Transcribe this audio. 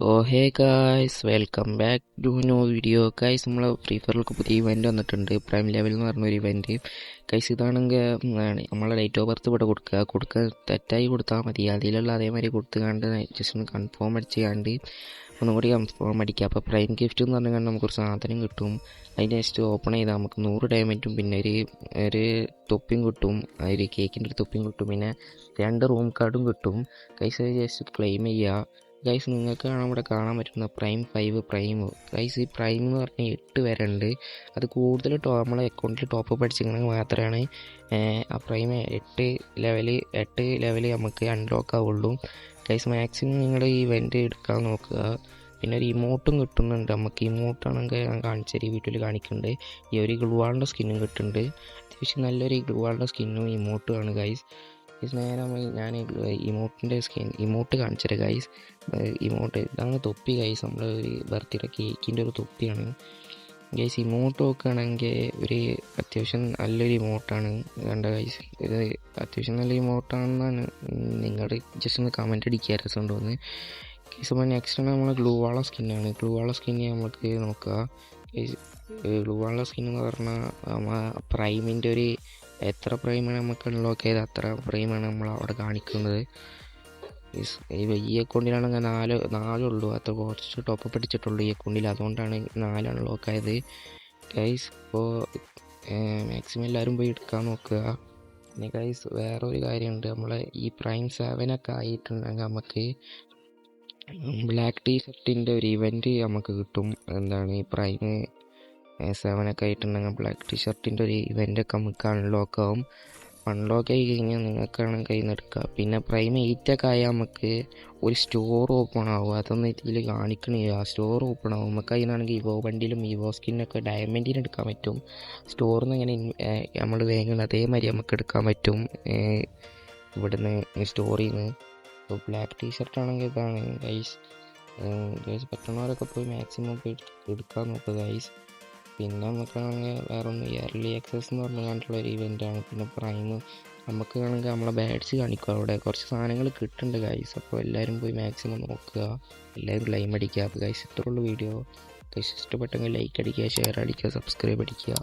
So hey guys welcome back to new video guys നമ്മൾ free ഫയറിലൊക്കെ പുതിയ event വന്നിട്ടുണ്ട്. പ്രൈം ലെവൽ എന്ന് പറഞ്ഞൊരു ഇവന്റ് ഗൈസ് ഇതാണെങ്കിൽ നമ്മളെ ഡേറ്റ് ഓഫ് ബർത്ത് ഇവിടെ കൊടുക്കുക. കൊടുക്കുക തെറ്റായി കൊടുത്താൽ മതി. അതിലുള്ള അതേമാതിരി കൊടുത്തുകൊണ്ട് ജസ്റ്റ് ഒന്ന് കൺഫേം അടിച്ചുകൊണ്ട് ഒന്നുകൂടി ഒന്നും കൂടി കൺഫേം അടിക്കുക. അപ്പോൾ പ്രൈം ഗിഫ്റ്റ് എന്ന് പറഞ്ഞാൽ നമുക്ക് ഒരു സാധനം കിട്ടും. അതിന് ജസ്റ്റ് ഓപ്പൺ ചെയ്താൽ നമുക്ക് നൂറ് ഡയമണ്ടും പിന്നെ ഒരു ഒരു തൊപ്പിയും കിട്ടും. ഒരു കേക്കിന്റെ ഒരു തൊപ്പിയും കിട്ടും. പിന്നെ രണ്ട് റൂം കാർഡും കിട്ടും. ഗൈസ് ജസ്റ്റ് ക്ലെയിം ചെയ്യുക ഗൈസ് കാണാൻ ഇവിടെ കാണാൻ പറ്റുന്ന പ്രൈം ഫൈവ് പ്രൈം ഗൈസ് ഈ പ്രൈം എന്ന് പറഞ്ഞാൽ എട്ട് വരെ ഉണ്ട്. അത് കൂടുതൽ നമ്മളെ അക്കൗണ്ടിൽ ടോപ്പ് പഠിച്ചിരിക്കണമെങ്കിൽ മാത്രമാണ് ആ പ്രൈം എട്ട് ലെവൽ എട്ട് ലെവൽ നമുക്ക് അൺലോക്ക് ആവുള്ളൂ. ഗൈസ് മാക്സിമം നിങ്ങൾ ഈ ഇവന്റ് എടുക്കാൻ നോക്കുക. പിന്നെ ഒരു ഇമോട്ടും കിട്ടുന്നുണ്ട്. നമുക്ക് ഇമോട്ടാണെങ്കിൽ ഞാൻ കാണിച്ച ഈ വീട്ടിൽ കാണിക്കുന്നുണ്ട്. ഈ ഒരു ഗ്ലൂവാളിന്റെ സ്കിന്നും കിട്ടുന്നുണ്ട്. അത്യാവശ്യം നല്ലൊരു ഗ്ലൂവാളിന്റെ സ്കിന്നും ഇമോട്ടുമാണ് ഗൈസ് ഗൈസ് നേരെ ഞാൻ ഇമോട്ടിന്റെ സ്കിൻ ഇമോട്ട് കാണിച്ചത് ഗൈസ് ഇമോട്ട് ഇതാണ് തൊപ്പി ഗൈസ് നമ്മൾ ഒരു ബർത്ത്ഡേ കേക്കിന്റെ ഒരു തൊപ്പിയാണ്. ഗൈസ് ഇമോട്ട് നോക്കുകയാണെങ്കിൽ ഒരു അത്യാവശ്യം നല്ലൊരു ഇമോട്ടാണ് കണ്ട ഗൈസ് ഇത് അത്യാവശ്യം നല്ല ഇമോട്ടാണെന്നാണ് നിങ്ങൾ ജസ്റ്റ് ഒന്ന് കമന്റ് അടിക്കുക രസമുണ്ടോന്ന് ഗൈസ് അപ്പോൾ നെക്സ്റ്റ് നമ്മൾ ഗ്ലൂവാള സ്കിന്നാണ് ഗ്ലൂവാള സ്കിന്ന് നമുക്ക് നോക്കുക. ഗ്ലൂവാള സ്കിൻ എന്ന് പറഞ്ഞാൽ പ്രൈമിന്റെ ഒരു എത്ര പ്രൈമാണ് നമുക്ക് അൺലോക്ക് ചെയ്ത് അത്ര പ്രേമാണ് നമ്മൾ അവിടെ കാണിക്കുന്നത്. ഈ ഈ അക്കൗണ്ടിലാണെങ്കിൽ നാല് നാലുള്ളൂ അത്ര കുറച്ച് ടോപ്പ് പിടിച്ചിട്ടുള്ളൂ ഈ അക്കൗണ്ടിൽ അതുകൊണ്ടാണ് നാല് അൺലോക്ക് ആയത്. ഗൈസ് ഇപ്പോൾ മാക്സിമം എല്ലാവരും പോയി എടുക്കാൻ നോക്കുക. പിന്നെ ഗൈസ് വേറൊരു കാര്യമുണ്ട്. നമ്മൾ ഈ പ്രൈം സെവനൊക്കെ ആയിട്ടുണ്ടെങ്കിൽ നമുക്ക് ബ്ലാക്ക് ടീ ഷർട്ടിന്റെ ഒരു ഇവന്റ് നമുക്ക് കിട്ടും. എന്താണ് ഈ പ്രൈം സെവനൊക്കെ ആയിട്ടുണ്ടെങ്കിൽ ബ്ലാക്ക് ടീഷർട്ടിന്റെ ഒരു ഇവന്റൊക്കെ നമുക്ക് അൺലോക്ക് ആവും. അൺലോക്ക് ആയി കഴിഞ്ഞാൽ നിങ്ങൾക്കാണ് കയ്യിൽ നിന്ന് എടുക്കുക പിന്നെ പ്രൈം എയ്റ്റൊക്കെ ആയാൽ നമുക്ക് ഒരു സ്റ്റോർ ഓപ്പൺ ആവും. അതൊന്നും ഇതിൽ കാണിക്കണില്ല സ്റ്റോർ ഓപ്പൺ ആവും. നമുക്ക് അതിനാണെങ്കിൽ ഇവോ വണ്ടിയിലും ഇവോ സ്കിന്നൊക്കെ ഡയമണ്ടിന് എടുക്കാൻ പറ്റും. സ്റ്റോറിൽ നിന്ന് ഇങ്ങനെ നമ്മൾ വേഗം അതേമാതിരി നമുക്ക് എടുക്കാൻ പറ്റും. ഇവിടുന്ന് സ്റ്റോറിൽ നിന്ന് ഇപ്പോൾ ബ്ലാക്ക് ടീ ഷർട്ട് ആണെങ്കിൽ ഇതാണ് ഗൈസ് ഗൈസ് പറ്റുന്നവരൊക്കെ പോയി മാക്സിമം പോയി എടുക്കാൻ നോക്കുക ഗൈസ് പിന്നെ നമുക്കാണെങ്കിൽ വേറെ ഒന്ന് ഇയർലി ആക്സസ് എന്ന് പറഞ്ഞുകൊണ്ടുള്ള ഒരു ഇവന്റാണ് പിന്നെ പ്രൈം നമുക്ക് ആണെങ്കിൽ നമ്മളെ ബാഡ്സ് കാണിക്കും അവിടെ. കുറച്ച് സാധനങ്ങൾ കിട്ടുന്നുണ്ട് ഗൈസ് അപ്പോൾ എല്ലാവരും പോയി മാക്സിമം നോക്കുക. എല്ലാവരും ക്ലൈം അടിക്കുക. അപ്പോൾ ഗൈസ് ഇത്രയുള്ള വീഡിയോ ഗൈസ് ഇഷ്ടപ്പെട്ടെങ്കിൽ ലൈക്ക് അടിക്കുക ഷെയർ അടിക്കുക സബ്സ്ക്രൈബ് അടിക്കുക.